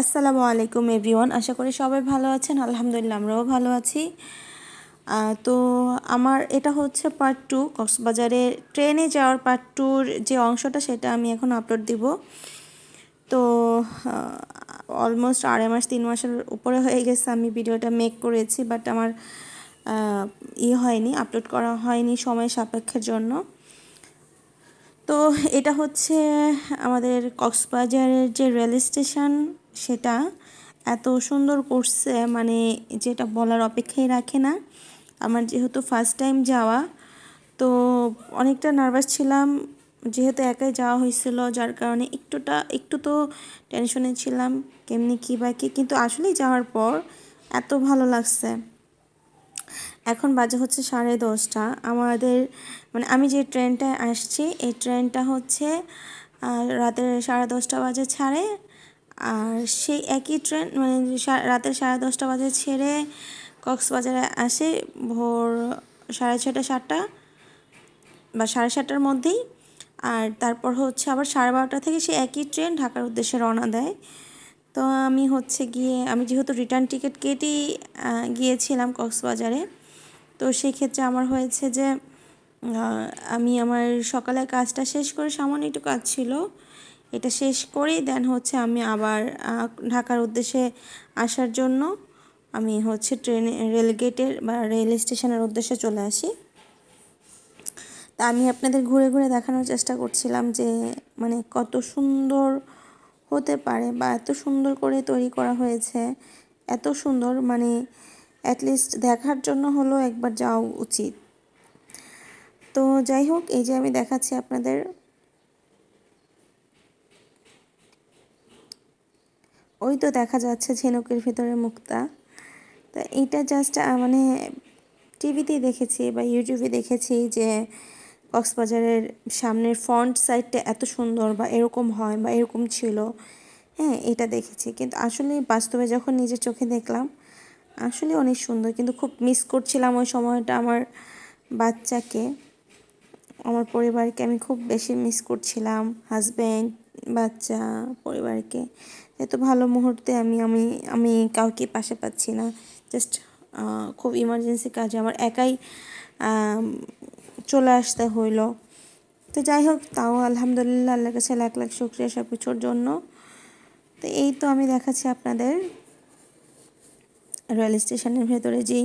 আসসালামু আলাইকুম এভরিওয়ান, আশা করি সবাই ভালো আছেন। আলহামদুলিল্লাহ, আমরাও ভালো আছি। তো আমার এটা হচ্ছে পার্ট টু কক্সবাজারে ট্রেনে যাওয়ার পার্ট টুর যে অংশটা সেটা আমি এখন আপলোড দিব। তো অলমোস্ট আড়াই মাস, তিন মাসের উপরে হয়ে গেছে আমি ভিডিওটা মেক করেছি বাট আমার ই হয়নি আপলোড করা হয়নি সময় সাপেক্ষের জন্য। তো এটা হচ্ছে আমাদের কক্সবাজারের যে রেল স্টেশন সেটা এত সুন্দর করছে মানে যেটা বলার অপেক্ষাই রাখে না। আমার যেহেতু ফার্স্ট টাইম যাওয়া, তো অনেকটা নার্ভাস ছিলাম, যেহেতু একাই যাওয়া হয়েছিল, যার কারণে একটুটা, একটু তো টেনশনে ছিলাম, কেমনি কী বা কী, কিন্তু আসলেই যাওয়ার পর এত ভালো লাগছে। এখন বাজে হচ্ছে সাড়ে দশটা। আমাদের মানে আমি যে ট্রেনটায় আসছি, এই ট্রেনটা হচ্ছে রাতের সাড়ে দশটা বাজে ছাড়ে আর সেই একই ট্রেন মানে রাতের সাড়ে দশটা বাজে ছেড়ে কক্সবাজারে আসে ভোর সাড়ে ছটা সাতটা বা সাড়ে সাতটার মধ্যেই। আর তারপর হচ্ছে আবার সাড়ে বারোটা থেকে সে একই ট্রেন ঢাকার উদ্দেশ্যে রওনা দেয়। তো আমি হচ্ছে গিয়ে, আমি যেহেতু রিটার্ন টিকিট কেটেই গিয়েছিলাম কক্সবাজারে, তো সেই ক্ষেত্রে আমার হয়েছে যে আমি আমার সকালে কাজটা শেষ করে সামান্য একটু কাজ ছিল। এটা শেষ করেই দেন হচ্ছে আমি আবার ঢাকার উদ্দেশ্যে আসার জন্য আমি হচ্ছে ট্রেনে রেলগেটের বা রেল স্টেশনের উদ্দেশ্যে চলে আসি। তা আমি আপনাদের ঘুরে ঘুরে দেখানোর চেষ্টা করছিলাম যে মানে কত সুন্দর হতে পারে বা এত সুন্দর করে তৈরি করা হয়েছে, এত সুন্দর মানে অ্যাটলিস্ট দেখার জন্য হলো একবার যাওয়া উচিত। তো যাই হোক, এই যে আমি দেখাচ্ছি আপনাদের ওই তো দেখা যাচ্ছে ঝিনুকের ভিতরে মুক্তা। তা এইটা জাস্ট মানে টিভিতেই দেখেছি বা ইউটিউবে দেখেছি যে কক্সবাজারের সামনের ফ্রন্ট সাইডটা এত সুন্দর বা এরকম হয় বা এরকম ছিল। হ্যাঁ এটা দেখেছি। কিন্তু আসলে বাস্তবে যখন নিজের চোখে দেখলাম, আসলে অনেক সুন্দর। কিন্তু খুব মিস করছিলাম ওই সময়টা আমার বাচ্চাকে। আমার পরিবারকে আমি খুব বেশি মিস করছিলাম হাজব্যান্ড বাচ্চা, পরিবারকে। এত ভালো মুহূর্তে আমি আমি আমি কাউকে পাশে পাচ্ছি না। জাস্ট খুব ইমার্জেন্সি কাজে আমার একাই চলে আসতে হইল। তো যাই হোক, তাও আলহামদুলিল্লাহ আল্লাহ কাছে লাখ লাখ শুক্রিয়া সব কিছুর জন্য। তো এই তো আমি দেখাচ্ছি আপনাদের রেল স্টেশনের ভেতরে যেই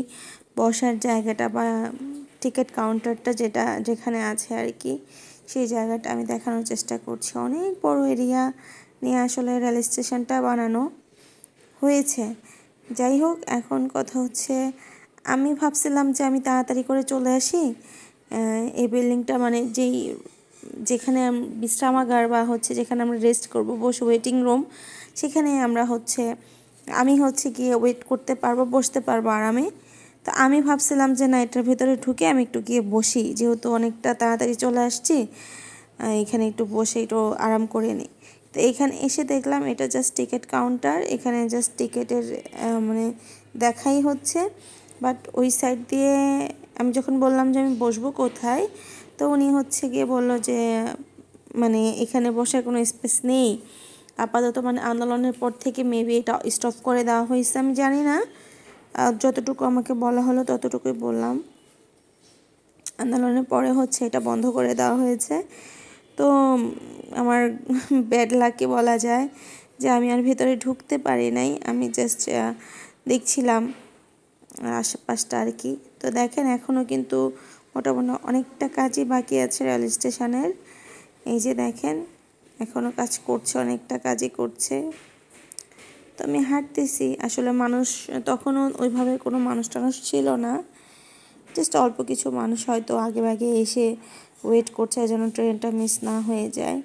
বসার জায়গাটা বা টিকিট কাউন্টারটা যেটা, যেখানে আছে আর কি। সেই জায়গাটা আমি দেখানোর চেষ্টা করছি। অনেক বড় এরিয়া নিয়ে আসলে রেল স্টেশনটা বানানো হয়েছে। যাই হোক, এখন কথা হচ্ছে, আমি ভাবছিলাম যে আমি তাড়াতাড়ি করে চলে আসি। এই বিল্ডিংটা মানে যেই, যেখানে বিশ্রামাগার বা হচ্ছে যেখানে আমরা রেস্ট করব, বসে ওয়েটিং রুম সেখানে আমরা হচ্ছে, আমি হচ্ছে গিয়ে ওয়েট করতে পারব, বসতে পারব আরামে। তো আমি ভাবছিলাম যে না, এটার ভেতরে ঢুকে আমি একটু গিয়ে বসি। যেহেতু অনেকটা তাড়াতাড়ি চলে আসছি এখানে একটু বসে একটু আরাম করে নিই। তো এখানে এসে দেখলাম এটা জাস্ট টিকিট কাউন্টার এখানে জাস্ট টিকিটের মানে দেখাই হচ্ছে। বাট ওই সাইড দিয়ে আমি যখন বললাম যে আমি বসবো কোথায়, তো উনি হচ্ছে গিয়ে বলল যে মানে এখানে বসার কোনো স্পেস নেই। আপাতত মানে আন্দোলনের পর থেকে মেবি এটা স্টপ করে দেওয়া হয়েছে, আমি জানি না। যতটুকু আমাকে বলা হলো ততটুকুই বললাম। আন্দোলনের পরে হচ্ছে এটা বন্ধ করে দেওয়া হয়েছে। তো, আমার ব্যাড লাকি বলা যায় যে আমি আর ভেতরে ঢুকতে পারি নাই। আমি জাস্ট দেখছিলাম আশেপাশটা আর কি। তো দেখেন এখনও কিন্তু মোটামুটি অনেকটা কাজই বাকি আছে রেল স্টেশনের এই যে দেখেন এখনও কাজ করছে, অনেকটা কাজই করছে। তো আমি হাঁটতেছি। আসলে মানুষ, তখনও ওইভাবে কোনো মানুষ টানুষ ছিল না। জাস্ট অল্প কিছু মানুষ হয়তো আগে ভাগে এসে ওয়েট করছে যেন ট্রেনটা মিস না হয়ে যায়।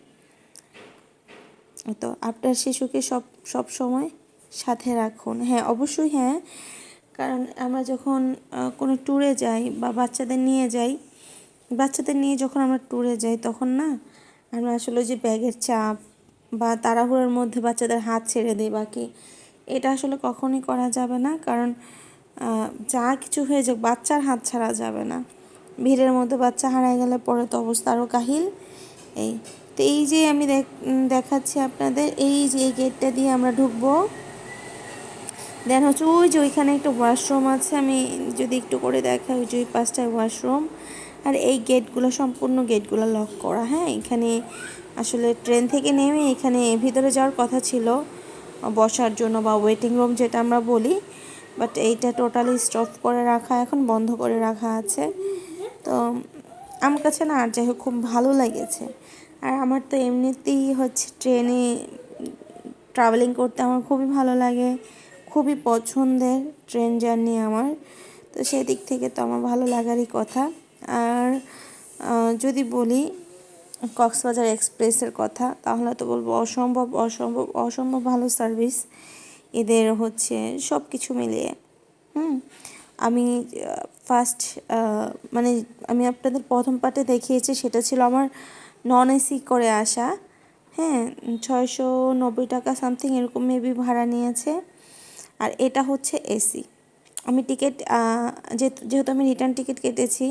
তো আপনার শিশুকে সব সব সময় সাথে রাখুন। হ্যাঁ অবশ্যই হ্যাঁ। কারণ আমরা যখন কোনো ট্যুরে যাই বা বাচ্চাদের নিয়ে যাই, বাচ্চাদের নিয়ে যখন আমরা ট্যুরে যাই, তখন না, আমরা আসলে যে ব্যাগের চাপ বা তাড়াহুড়োর মধ্যে বাচ্চাদের হাত ছেড়ে দিই বাকি। এটা আসলে কখনোই করা যাবে না, কারণ যা কিছু হয়ে যাক বাচ্চার হাত ছাড়া যাবে না। ভিড়ের মধ্যে বাচ্চা হারায় গেলে পরে তো অবস্থা আরও কাহিল। এই, তো এই যে আমি দেখ- দেখাচ্ছি আপনাদের, এই যে এই গেটটা দিয়ে আমরা ঢুকবো। দেন হচ্ছে ওই যে ওইখানে একটা ওয়াশরুম আছে, আমি যদি একটু করে দেখাই ওই যে ওই পাঁচটায় ওয়াশরুম। আর এই গেটগুলো সম্পূর্ণ গেটগুলো লক করা হ্যাঁ? এখানে আসলে ট্রেন থেকে নেমে এখানে ভিতরে যাওয়ার কথা ছিল, বসার জন্য বা ওয়েটিং রুম যেটা আমরা বলি বাট এইটা টোটালি স্টপ করে রাখা, এখন বন্ধ করে রাখা আছে। তো আমার কাছে না, আর যাই হোক, খুব ভালো লেগেছে। আর আমার তো এমনিতেই হচ্ছে ট্রেনে ট্রাভেলিং করতে আমার খুবই ভালো লাগে, খুবই পছন্দের ট্রেন জার্নি আমার। তো সেদিক থেকে তো আমার ভালো লাগারই কথা। যদি বলি কক্সবাজার এক্সপ্রেসের কথা, তাহলে তো বলব অসম্ভব অসম্ভব অসম্ভব ভালো সার্ভিস। এদের হচ্ছে সব কিছু মিলিয়ে। হুম? আমি ফার্স্ট মানে আমি আপনাদের প্রথম পার্টে দেখিয়েছি, সেটা ছিল আমার নন এসি করে আসা। হ্যাঁ ছয়শো নব্বই টাকা সামথিং এরকম মেবি ভাড়া নিয়েছে। আর এটা হচ্ছে এসি আমি টিকিট যেহেতু আমি রিটার্ন টিকিট কেটেছি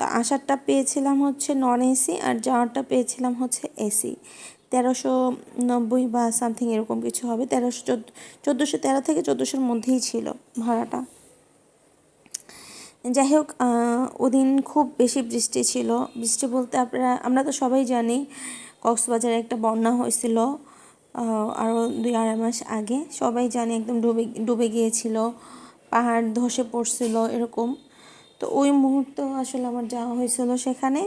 তো আসারটা পেয়েছিলাম হচ্ছে নন এসি আর যাওয়ারটা পেয়েছিলাম হচ্ছে এসি তেরোশো নব্বই বা সামথিং এরকম কিছু হবে। তেরোশো চোদ্দ, চোদ্দোশো তেরো থেকে চোদ্দোশোর মধ্যেই ছিল ভাড়াটা। যাই হোক ওদিন খুব বেশি বৃষ্টি ছিল। বৃষ্টি বলতে আপনারা, আমরা তো সবাই জানি কক্সবাজারে একটা বন্যা হয়েছিল আরও দুই আড়াই মাস আগে। সবাই জানি একদম ডুবে ডুবে গিয়েছিল, পাহাড় ধসে পড়ছিল, এরকম। তো ওই মুহূর্তে আসলে আমার যাওয়া হয়েছিল সেখানে।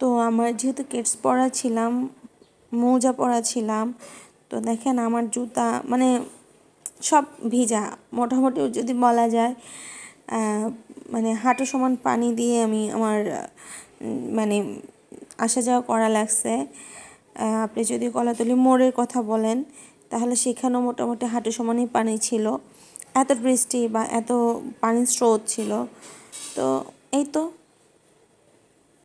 তো আমার যেহেতু কেটস পরা ছিলাম, মোজা পরা ছিলাম, তো দেখেন আমার জুতা মানে সব ভিজা। মোটামুটি যদি বলা যায় মানে হাঁটু সমান পানি দিয়ে আমি আমার মানে আসা যাওয়া করা লাগছে। আপনি যদি কলাতলি মোড়ের কথা বলেন, তাহলে সেখানেও মোটামুটি হাঁটু সমানই পানি ছিল। এত বৃষ্টি বা এত পানির স্রোত ছিল। তো এই তো